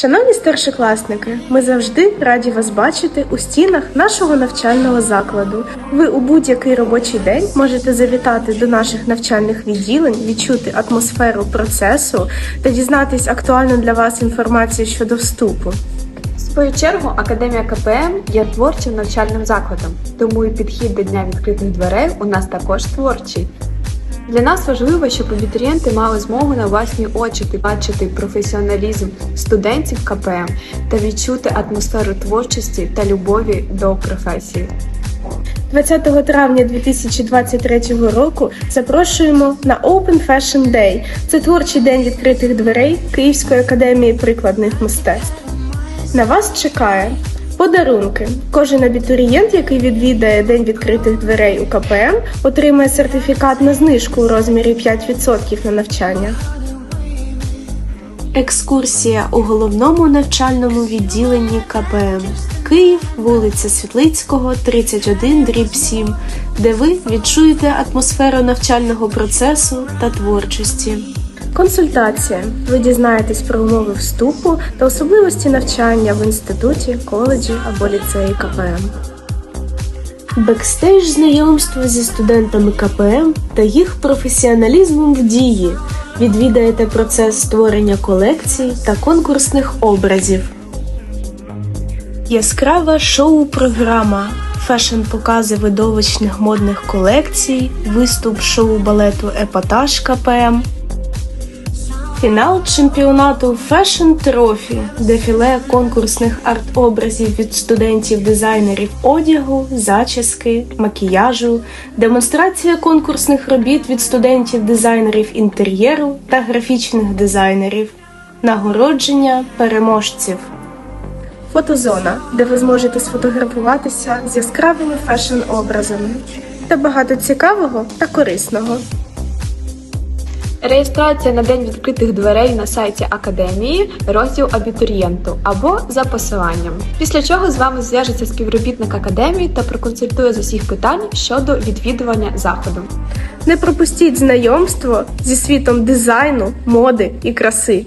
Шановні старшокласники, ми завжди раді вас бачити у стінах нашого навчального закладу. Ви у будь-який робочий день можете завітати до наших навчальних відділень, відчути атмосферу процесу та дізнатись актуальну для вас інформацію щодо вступу. В свою чергу Академія КПМ є творчим навчальним закладом, тому і підхід до дня відкритих дверей у нас також творчий. Для нас важливо, щоб абітурієнти мали змогу на власні очі бачити професіоналізм студентів КПМ та відчути атмосферу творчості та любові до професії. 20 травня 2023 року запрошуємо на Open Fashion Day. Це творчий день відкритих дверей Київської академії прикладних мистецтв. На вас чекає подарунки. Кожен абітурієнт, який відвідає День відкритих дверей у КПМ, отримає сертифікат на знижку у розмірі 5% на навчання. Екскурсія у головному навчальному відділенні КПМ. Київ, вулиця Світлицького, 31, дріб 7, де ви відчуєте атмосферу навчального процесу та творчості. Консультація. Ви дізнаєтесь про умови вступу та особливості навчання в інституті, коледжі або ліцеї КПМ. Бекстейдж знайомство зі студентами КПМ та їх професіоналізмом в дії. Відвідаєте процес створення колекцій та конкурсних образів. Яскрава шоу-програма, фешн-покази видовищних модних колекцій, виступ шоу балету Епатаж КПМ, Фінал чемпіонату Fashion Trophy, дефіле конкурсних арт-образів від студентів-дизайнерів одягу, зачіски, макіяжу, демонстрація конкурсних робіт від студентів-дизайнерів інтер'єру та графічних дизайнерів, нагородження переможців. Фотозона, де ви зможете сфотографуватися з яскравими фешн-образами та багато цікавого та корисного. Реєстрація на день відкритих дверей на сайті Академії, розділ абітурієнту або за посиланням. Після чого з вами зв'яжеться співробітник академії та проконсультує з усіх питань щодо відвідування заходу. Не пропустіть знайомство зі світом дизайну, моди і краси.